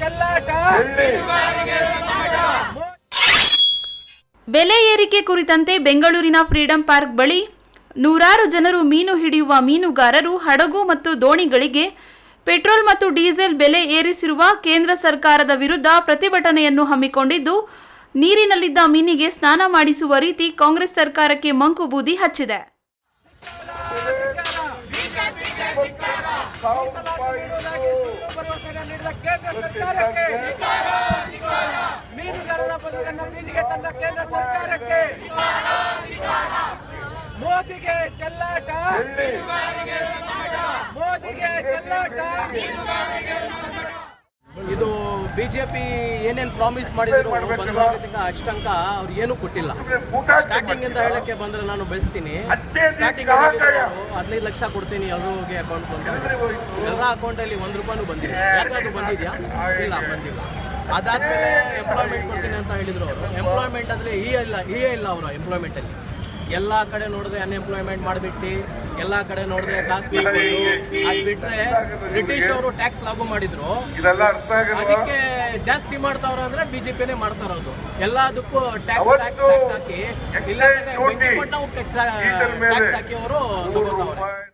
ಚೆಲ್ಲಾಟ. ಬೆಲೆ ಏರಿಕೆ ಕುರಿತಂತೆ ಬೆಂಗಳೂರಿನ ಫ್ರೀಡಂ ಪಾರ್ಕ್ ಬಳಿ ನೂರಾರು ಜನರು ಮೀನು ಹಿಡಿಯುವ ಮೀನುಗಾರರು ಹಡಗು ಮತ್ತು ದೋಣಿಗಳಿಗೆ ಪೆಟ್ರೋಲ್ ಮತ್ತು ಡೀಸೆಲ್ ಬೆಲೆ ಏರಿಸಿರುವ ಕೇಂದ್ರ ಸರ್ಕಾರದ ವಿರುದ್ಧ ಪ್ರತಿಭಟನೆಯನ್ನು ಹಮ್ಮಿಕೊಂಡಿದ್ದು ನೀರಿನಲ್ಲಿದ್ದ ಮೀನಿಗೆ ಸ್ನಾನ ಮಾಡಿಸುವ ರೀತಿ ಕಾಂಗ್ರೆಸ್ ಸರ್ಕಾರಕ್ಕೆ ಮಂಕು ಬೂದಿ ಹಚ್ಚಿದೆ. ಭರವಸೆ ನೀಡಿದ ಕೇಂದ್ರ ಸರ್ಕಾರಕ್ಕೆ. ಮೀನುಗಾರರ ಬದುಕನ್ನು ಬೀದಿಗೆ ತಂದ ಕೇಂದ್ರ ಸರ್ಕಾರಕ್ಕೆ. ಮೋದಿಗೆ ಚೆಲ್ಲಾಟ. ಮೋದಿಗೆ ಚೆಲ್ಲಾಟ. ಬಿಜೆಪಿ ಏನೇನು ಪ್ರಾಮಿಸ್ ಮಾಡಿದ್ರು ಅಷ್ಟಂಕ ಅವ್ರು ಏನೂ ಕೊಟ್ಟಿಲ್ಲ. ಸ್ಟಾರ್ಟಿಂಗ್ ಇಂದ ಹೇಳಕ್ಕೆ ಬಂದ್ರೆ ನಾನು ಬೆಳೆಸ್ತೀನಿ. ಸ್ಟಾರ್ಟಿಂಗ್ ಹದಿನೈದು ಲಕ್ಷ ಕೊಡ್ತೀನಿ ಅವ್ರಿಗೆ ಅಕೌಂಟ್ ಬಂದ್ರೆ ಎಲ್ಲ ಅಕೌಂಟ್ ಅಕೌಂಟಲ್ಲಿ ಒಂದ್ ರೂಪಾಯಿನೂ ಬಂದಿಲ್ಲ. ಯಾರಿಗಾದ್ರೂ ಬಂದಿದ್ಯಾ? ಇಲ್ಲ ಬಂದಿಲ್ಲ. ಅದಾದ್ಮೇಲೆ ಎಂಪ್ಲಾಯ್ಮೆಂಟ್ ಕೊಡ್ತೀನಿ ಅಂತ ಹೇಳಿದ್ರು ಅವರು. ಎಂಪ್ಲಾಯ್ಮೆಂಟ್ ಅಂದ್ರೆ ಈ ಇಲ್ಲ ಈ ಇಲ್ಲ ಅವರು ಎಂಪ್ಲಾಯ್ಮೆಂಟ್ ಅಲ್ಲಿ. ಎಲ್ಲ ಕಡೆ ನೋಡಿದ್ರೆ ಅನ್ಎಂಪ್ಲಾಯ್ಮೆಂಟ್ ಮಾಡಿಬಿಟ್ಟು ಎಲ್ಲ ಕಡೆ ನೋಡಿದ್ರೆ ಜಾಸ್ತಿ ಅದ್ ಬಿಟ್ರೆ ಬ್ರಿಟಿಷ್ ಅವರು ಟ್ಯಾಕ್ಸ್ ಲಾಗು ಮಾಡಿದ್ರು. ಅದಕ್ಕೆ ಜಾಸ್ತಿ ಮಾಡ್ತಾವ್ರ ಅಂದ್ರೆ ಬಿಜೆಪಿನೇ ಮಾಡ್ತಾ ಇರೋದು ಎಲ್ಲದಕ್ಕೂ ಟ್ಯಾಕ್ಸ್ ಟ್ಯಾಕ್ಸ್ ಟ್ಯಾಕ್ಸ್ ಹಾಕಿ. ಇಲ್ಲ ಟ್ಯಾಕ್ಸ್ ಹಾಕಿ ಅವರು ತಗೋತಾವ್ರೆ.